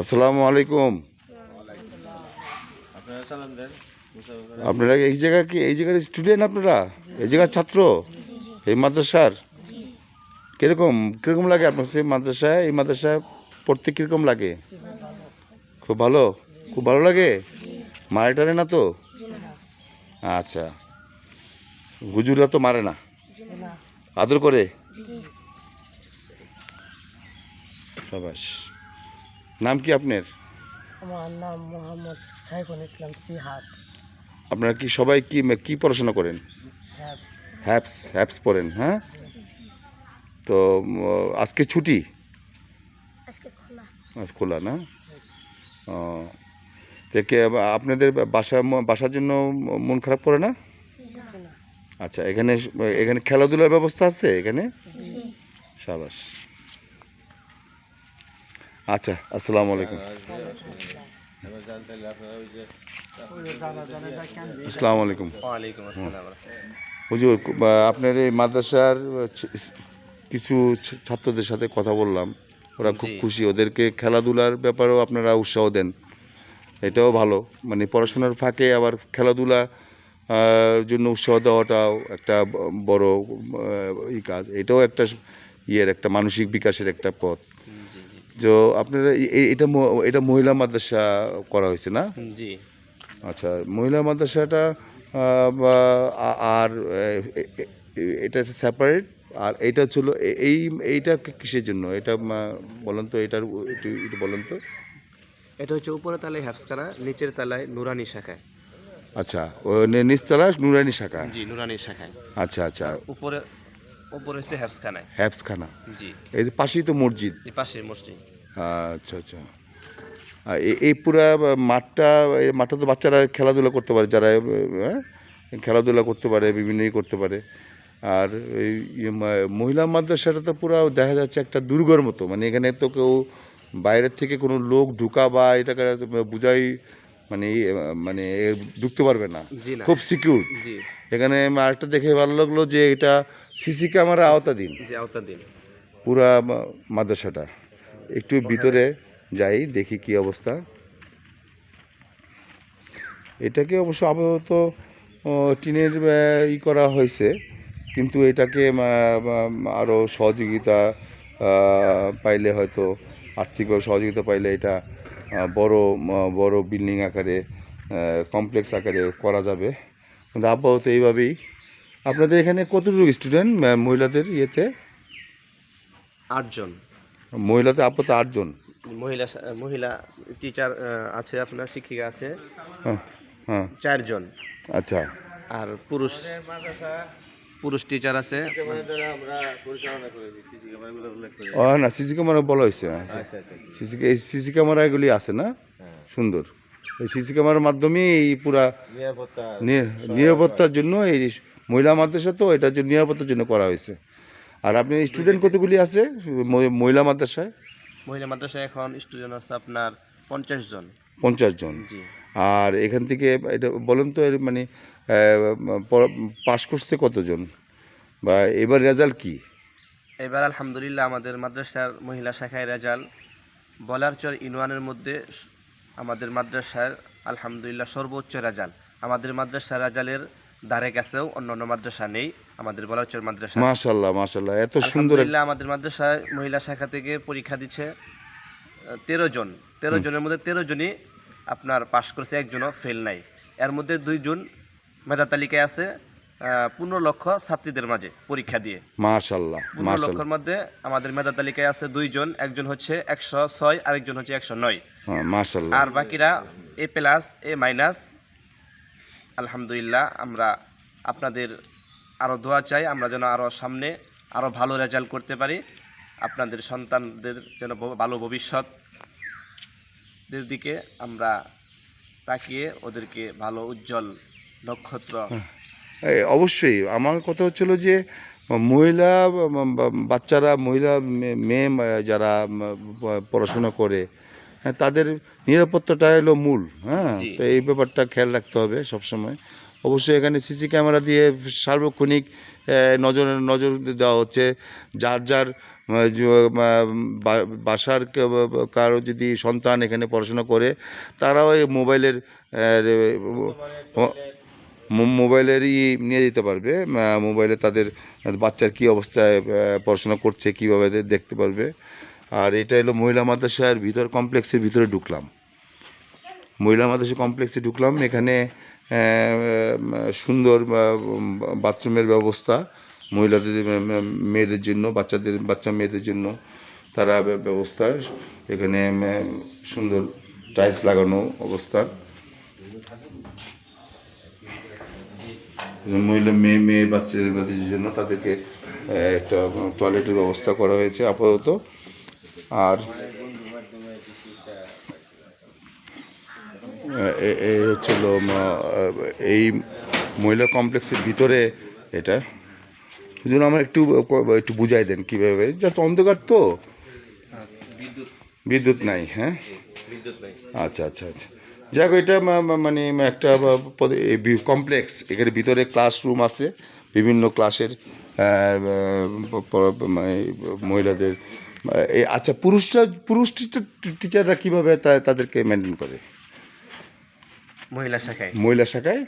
আসসালামু আলাইকুম। আপনারা চালান দেন আপনারা এই জায়গা কি এই জায়গার স্টুডেন্ট আপনারা? এই জায়গার ছাত্র? এই মাদ্রাসার? কীরকম কীরকম লাগে আপনার সেই মাদ্রাসায়? এই মাদ্রাসায় পড়তে কীরকম লাগে? খুব ভালো? খুব ভালো লাগে? মারে টারে না তো? আচ্ছা। হুজুররা তো মারে না? আদর করে? সাবাস। নাম কি আপনার? আমার নাম মোহাম্মদ সাইফুল ইসলাম সিহাদ। আপনারা কি সবাই কি কি পড়াশোনা করেন? হ্যাপস। হ্যাপস হ্যাপস পড়েন হ্যাঁ? তো আজকে ছুটি? আজকে খোলা। আজ খোলা না? ও থেকে আপনাদের বাসা বাসার জন্য মন খারাপ করে না? আচ্ছা এখানে এখানে খেলাধুলার ব্যবস্থা আছে এখানে? সাবাস। আচ্ছা আসসালামু আলাইকুম। ওই যে আসসালামু আলাইকুম। হুজুর আপনার এই মাদ্রাসার কিছু ছাত্রদের সাথে কথা বললাম। ওরা খুব খুশি। ওদেরকে খেলাধুলার ব্যাপারেও আপনারা উৎসাহ দেন। এটাও ভালো। মানে পড়াশোনার ফাঁকে আবার খেলাধুলা জন্য উৎসাহ দেওয়াটাও একটা বড় ই কাজ। এটাও একটা ইয়ের একটা মানসিক বিকাশের একটা পথ। তো আপনারা এটা এটা মহিলা মাদ্রাসা করা হয়েছে না? জি। আচ্ছা মহিলা মাদ্রাসাটা আর এটা সেপারেট আর এইটা ছিল এই এইটা কিসের জন্য? এটা বলেন তো এটার একটু বলেন তো। এটা হচ্ছে উপরের তালায় হ্যাফসখানা নিচের তালায় নুরানি শাখায় আচ্ছা নিচতলা নুরানি শাখা? জি নুরানি শাখায় আচ্ছা আচ্ছা। উপরে উপরে হচ্ছে হ্যাফসখানায় হ্যাপসখানা জি। এই যে পাশেই তো মসজিদ? এই পাশের মসজিদ। আচ্ছা আচ্ছা। এই পুরা মাঠটা এই মাঠটা তো বাচ্চারা খেলাধুলা করতে পারে যারা হ্যাঁ খেলাধুলা করতে পারে বিভিন্ন ই করতে পারে। আর এই ইয়ে মহিলা মাদ্রাসাটা তো পুরো দেখা যাচ্ছে একটা দুর্গর মতো। মানে এখানে তো কেউ বাইরের থেকে কোনো লোক ঢুকা বা এটাকে বুঝাই মানে মানে ঢুকতে পারবে না। খুব সিকিউর এখানে আরেকটা দেখে ভালো লাগল যে এটা সিসি ক্যামেরা আওতাধীন। জি আওতা দিন পুরা মাদ্রাসাটা। একটু ভিতরে যাই দেখি কি অবস্থা। এটাকে অবশ্য আপাতত টিনের ই করা হয়েছে। কিন্তু এটাকে আরও সহযোগিতা পাইলে হয়তো আর্থিকভাবে সহযোগিতা পাইলে এটা বড় বড় বিল্ডিং আকারে কমপ্লেক্স আকারে করা যাবে। কিন্তু আপাতত এইভাবেই। আপনাদের এখানে কতটুকু স্টুডেন্ট মহিলাদের ইয়েতে? আটজন। মহিলাতে আপাতত আটজন। মহিলা মহিলা টিচার আছে আপনার শিক্ষিকা আছে। হ্যাঁ হ্যাঁ। চারজন। আচ্ছা। আর পুরুষ। পুরুষ টিচার আছে। ক্যামেরাগুলো উল্লেখ করে ও না সিসি ক্যামেরা বলা হয়েছে। আচ্ছা আচ্ছা সিসি এই সিসি ক্যামেরা এগুলি আছে না? সুন্দর। এই সিসি ক্যামেরার মাধ্যমে এই পুরা নিরাপত্তা নি- নিরাপত্তার জন্য এই মহিলা মাদ্রাসা তো এটার জন্য নিরাপত্তার জন্য করা হয়েছে। আর আপনি স্টুডেন্ট কতগুলি আছে মহিলা মাদ্রাসায়? মহিলা মাদ্রাসায় এখন স্টুডেন্ট আছে আপনার পঞ্চাশ জন। পঞ্চাশ জন। আর এখান থেকে এটা বলেন তো এর মানে পাশ করছে কতজন? বা এবার রেজাল্ট কি? এবার আলহামদুলিল্লাহ আমাদের মাদ্রাসার মহিলা শাখায় রেজাল্ট। বলারচর ইউনিয়নের মধ্যে আমাদের মাদ্রাসার আলহামদুলিল্লাহ সর্বোচ্চ রেজাল্ট। আমাদের মাদ্রাসা রেজাল্টের ধারে কাছেও অন্য অন্য মাদ্রাসা নেই। আমাদের বলারচর মাদ্রাসা। মাশাল্লাহ মাশাল্লাহ এত সুন্দর আমাদের মাদ্রাসায় মহিলা শাখা থেকে পরীক্ষা দিচ্ছে তেরো জন। তেরো জনের মধ্যে তেরো জনই আপনার পাশ করেছে একজনও ফেল নাই। এর মধ্যে দুইজন মেধা তালিকায় আছে পনেরো লক্ষ ছাত্রীদের মাঝে পরীক্ষা দিয়ে। মাশাল্লাহ পনেরো লক্ষের মধ্যে আমাদের মেধা তালিকায় আছে দুইজন একজন হচ্ছে একশো ছয় আরেকজন হচ্ছে একশো নয়। হ্যাঁ মাশাল্লাহ। আর বাকিরা এ প্লাস এ মাইনাস আলহামদুলিল্লাহ আমরা আপনাদের আরও দোয়া চাই আমরা যেন আরও সামনে আরও ভালো রেজাল্ট করতে পারি। আপনাদের সন্তানদের যেন ভালো ভবিষ্যৎদের দিকে আমরা তাকিয়ে ওদেরকে ভালো উজ্জ্বল নক্ষত্র। অবশ্যই আমার কথা হচ্ছিল যে মহিলা বাচ্চারা মহিলা মেয়ে যারা পড়াশোনা করে হ্যাঁ তাদের নিরাপত্তাটা হলো মূল হ্যাঁ। তো এই ব্যাপারটা খেয়াল রাখতে হবে সবসময়। অবশ্যই এখানে সিসি ক্যামেরা দিয়ে সার্বক্ষণিক নজর নজর দেওয়া হচ্ছে। যার যার বাসার কারও যদি সন্তান এখানে পড়াশোনা করে তারাও এই মোবাইলের মোবাইলেরই নিয়ে যেতে পারবে। মোবাইলে তাদের বাচ্চার কী অবস্থায় পড়াশোনা করছে, কীভাবে দেখতে পারবে। আর এটা হলো মহিলা মাদ্রাসার ভিতর কমপ্লেক্সের ভিতরে ঢুকলাম। মহিলা মাদ্রাসা কমপ্লেক্সে ঢুকলাম, এখানে সুন্দর বাথরুমের ব্যবস্থা। মহিলাদের মেয়েদের জন্য, বাচ্চাদের, বাচ্চা মেয়েদের জন্য তারা ব্য- ব্যবস্থা। এখানে সুন্দর টাইলস লাগানো অবস্থা মহিলা মেয়ে মেয়ে বাচ্চাদের বাচ্চাদের জন্য তাদেরকে একটা টয়লেটের ব্যবস্থা করা হয়েছে আপাতত। আর এই হচ্ছিল এই মহিলা কমপ্লেক্সের ভিতরে এটা। জন্য আমার একটু একটু বুঝাই দেন কীভাবে। জাস্ট অন্ধকার তো? বিদ্যুৎ। নাই হ্যাঁ? আচ্ছা আচ্ছা আচ্ছা। আচ্ছা যাক এটা মানে একটা কমপ্লেক্স এখানে ভিতরে ক্লাসরুম আছে বিভিন্ন ক্লাসের মহিলাদের আচ্ছা পুরুষরা পুরুষ টিচাররা কীভাবে তাদেরকে মেনটেন করে? মহিলা শাখায়। মহিলা শাখায়?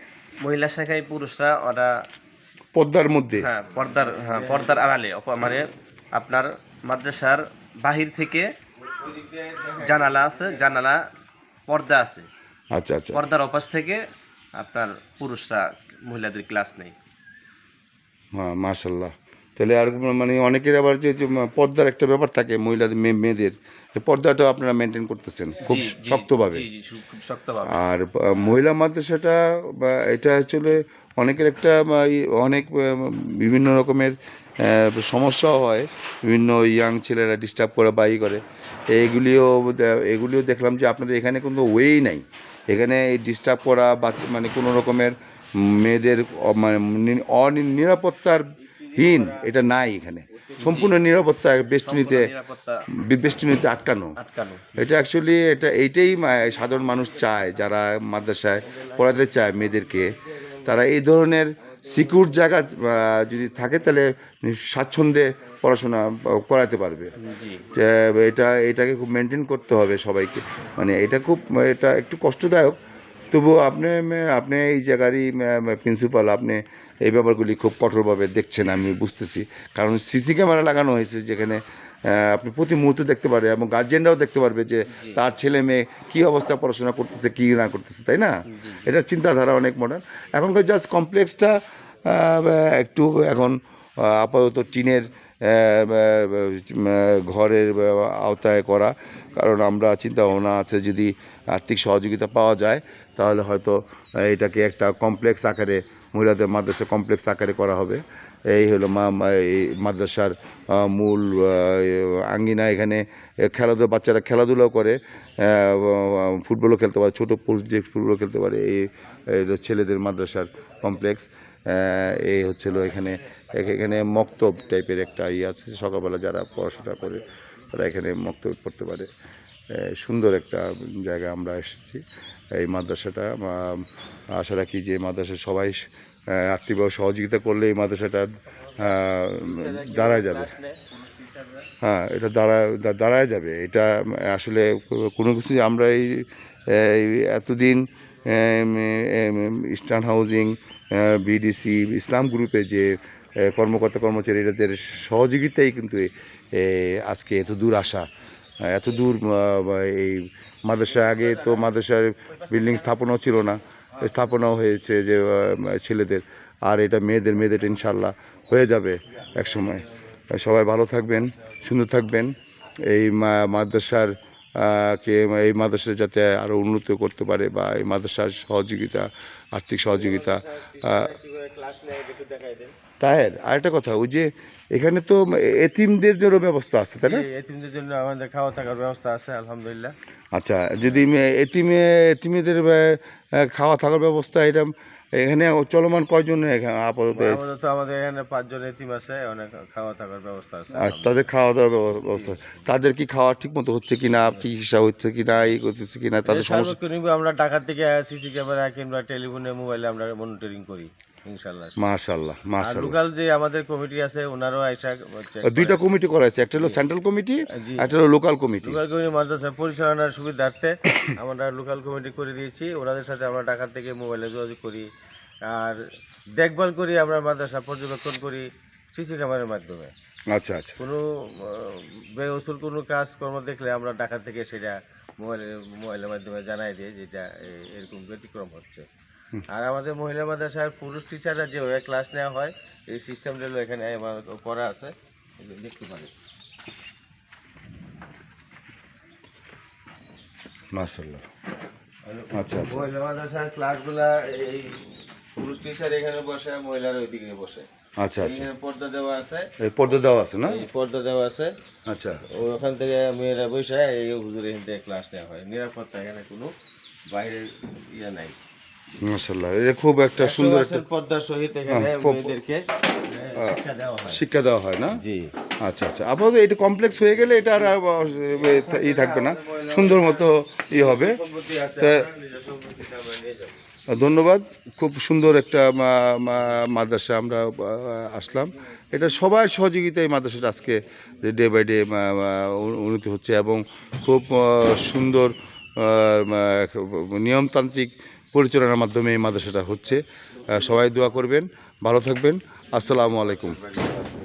মহিলা শাখায় পুরুষরা ওরা পর্দার মধ্যে? হ্যাঁ পর্দার হ্যাঁ পর্দার আড়ালে মানে আপনার মাদ্রাসার বাহির থেকে জানালা আছে জানালা পর্দা আছে। আচ্ছা আচ্ছা। পর্দার অপাশ থেকে আপনার পুরুষরা মহিলাদের ক্লাস নেই হ্যাঁ মাশাল্লাহ তাহলে আর মানে অনেকের আবার যে পর্দার একটা ব্যাপার থাকে মহিলাদের মেয়ে- মেয়েদের এই পর্দাটাও আপনারা মেনটেন করতেছেন খুব শক্তভাবে। আর মহিলা মাদ্রাসাটা বা এটা আসলে অনেকের একটা অনেক বিভিন্ন রকমের সমস্যাও হয়। বিভিন্ন ইয়াং ছেলেরা ডিস্টার্ব করে বা ই করে। এইগুলিও এগুলিও দেখলাম যে আপনাদের এখানে কোনো ওয়েই নাই। এখানে এই ডিস্টার্ব করা বা মানে কোনো রকমের মেয়েদের মানে অনিরাপত্তার হীন এটা নাই এখানে। সম্পূর্ণ নিরাপত্তা বেষ্টনীতে বেষ্টনীতে আটকানো। এটা অ্যাকচুয়ালি এটা এইটাই সাধারণ মানুষ চায় যারা মাদ্রাসায় পড়াতে চায় মেয়েদেরকে তারা এই ধরনের সিকিউর জায়গা যদি থাকে তাহলে স্বাচ্ছন্দ্যে পড়াশোনা করাতে পারবে। এটা এটাকে খুব মেনটেন করতে হবে সবাইকে। মানে এটা খুব এটা একটু কষ্টদায়ক। তবু আপনি আপনি এই জায়গারই প্রিন্সিপাল আপনি এই ব্যাপারগুলি খুব কঠোরভাবে দেখছেন আমি বুঝতেছি। কারণ সিসি ক্যামেরা লাগানো হয়েছে যেখানে আপনি প্রতি মুহূর্তে দেখতে পারবে এবং গার্জেনরাও দেখতে পারবে যে তার ছেলে মেয়ে কী অবস্থায় পড়াশোনা করতেছে কী না করতেছে তাই না? এটার চিন্তাধারা অনেক মডার্ন এখনকার জাস্ট কমপ্লেক্সটা একটু এখন আপাতত টিনের ঘরের আওতায় করা। কারণ আমরা চিন্তা ভাবনা আছে যদি আর্থিক সহযোগিতা পাওয়া যায়, তাহলে হয়তো এটাকে একটা কমপ্লেক্স আকারে, মহিলাদের মাদ্রাসা কমপ্লেক্স আকারে করা হবে। এই হলো মা মাদ্রাসার মূল আঙ্গিনা। এখানে খেলাধুলা, বাচ্চারা খেলাধুলাও করে ফুটবলও খেলতে পারে, ছোটো পুরুষদের ফুটবলও খেলতে পারে, এই ছেলেদের মাদ্রাসার কমপ্লেক্স। এই হচ্ছিল এখানে এখানে মক্তব টাইপের একটা ইয়ে আছে, সকালবেলা যারা পড়াশোনা করে তারা এখানে মক্তব পড়তে পারে। সুন্দর একটা জায়গা আমরা এসেছি এই মাদ্রাসাটা। আশা রাখি যে মাদ্রাসা সবাই আর্থিক সহযোগিতা করলে এই মাদ্রাসাটা দাঁড়ায় যাবে। হ্যাঁ এটা দাঁড়া দাঁড়ায় যাবে। এটা আসলে কোনো কিছু আমরা এই এই এতদিন ইস্টার্ন হাউজিং বিডিসি ইসলাম গ্রুপে যে কর্মকর্তা কর্মচারীদের সহযোগিতাই কিন্তু আজকে এত দূর আসা এত দূর এই মাদ্রাসা আগে তো মাদ্রাসার বিল্ডিং স্থাপনাও ছিল না। স্থাপনাও হয়েছে যে ছেলেদের। আর এটা মেয়েদের মেয়েদের ইনশাল্লাহ হয়ে যাবে এক সময় সবাই ভালো থাকবেন, সুন্দর থাকবেন। এই মাদ্রাসার কে এই মাদ্রাসা যাতে আরও উন্নত করতে পারে বা এই মাদ্রাসার সহযোগিতা আর্থিক সহযোগিতা নেয় একটু তাহের আরেকটা কথা ওই যে এখানে তো এতিমদের জন্য ব্যবস্থা আছে তাই না? এতিমদের জন্য আমাদের খাওয়া থাকার ব্যবস্থা আছে আলহামদুলিল্লাহ। আচ্ছা যদি এতিমে এতিমেদের খাওয়া থাকার ব্যবস্থা এটা এখানে চলমান কয়জন এখানে আপাতত? আপাতত আমাদের এখানে পাঁচজন এতিম আছে অনেক খাওয়া থাকার ব্যবস্থা আছে আর তাদের খাওয়া দাওয়ার ব্যব- ব্যবস্থা। তাদের কি খাওয়া ঠিক মতো হচ্ছে কি কিনা চিকিৎসা হচ্ছে কিনা এই করতেছে কিনা তাদের সমস্যা আমরা ঢাকা থেকে সিসি ক্যামেরা কিংবা টেলিফোনে মোবাইলে আমরা মনিটরিং করি লোকাল যে আমাদের কমিটি আছে ওনারও আইসা দুইটা কমিটি করা আছে একটা হলো সেন্ট্রাল কমিটি একটা হলো লোকাল কমিটি। লোকাল কমিটি মাদ্রাসা পরিচালনার সুবিধার্থে আমরা লোকাল কমিটি করে দিয়েছি ওনাদের সাথে আমরা ঢাকা থেকে মোবাইলে যোগাযোগ করি। আর দেখভাল করি আমরা মাদ্রাসা পর্যবেক্ষণ করি সিসি ক্যামেরার মাধ্যমে। আচ্ছা আচ্ছা। কোনো বেউসুল কোনো কাজকর্ম দেখলে আমরা ঢাকা থেকে সেটা মোবাইলের মোবাইলের মাধ্যমে জানাই দিই যেটা এরকম ব্যতিক্রম হচ্ছে। আর আমাদের মহিলা মাদ্রাসার পুরুষ টিচাররা যেভাবে ক্লাস নেওয়া হয় এই সিস্টেমটা হলো এখানে আমার করা আছে। দেখতে পারি। মাশাল্লাহ আচ্ছা আচ্ছা। মহিলা মাদ্রাসার ক্লাসগুলা এই পুরুষ টিচার এখানে বসে মহিলারা ওইদিকে বসে। আচ্ছা আচ্ছা। এখানে পর্দা দেওয়া আছে। এই পর্দা দেওয়া আছে না? এই পর্দা দেওয়া আছে। আচ্ছা। ওখান থেকে মেয়েরা বসে এই হুজুর এখান থেকে ক্লাস নেওয়া হয়। নিরাপত্তা এখানে কোনো বাইরের ইয়ে নাই। এটা খুব একটা সুন্দর একটা পর্দার সহিত এখানে হ্যাঁ, মেয়েদেরকে শিক্ষা দেওয়া হয়। শিক্ষা দেওয়া হয় না? জি। আচ্ছা আচ্ছা। আপাতত এটা কমপ্লেক্স হয়ে গেলে এটা আর ই থাকবে না। সুন্দর মতো ই হবে। ধন্যবাদ। খুব সুন্দর একটা মাদ্রাসা আমরা আসলাম। এটা সবার সহযোগিতায় মাদ্রাসাটা আজকে ডে বাই ডে উন্নতি হচ্ছে এবং খুব সুন্দর নিয়মতান্ত্রিক পরিচালনার মাধ্যমে এই মাদ্রাসাটা হচ্ছে। সবাই দোয়া করবেন, ভালো থাকবেন। আসসালামু আলাইকুম।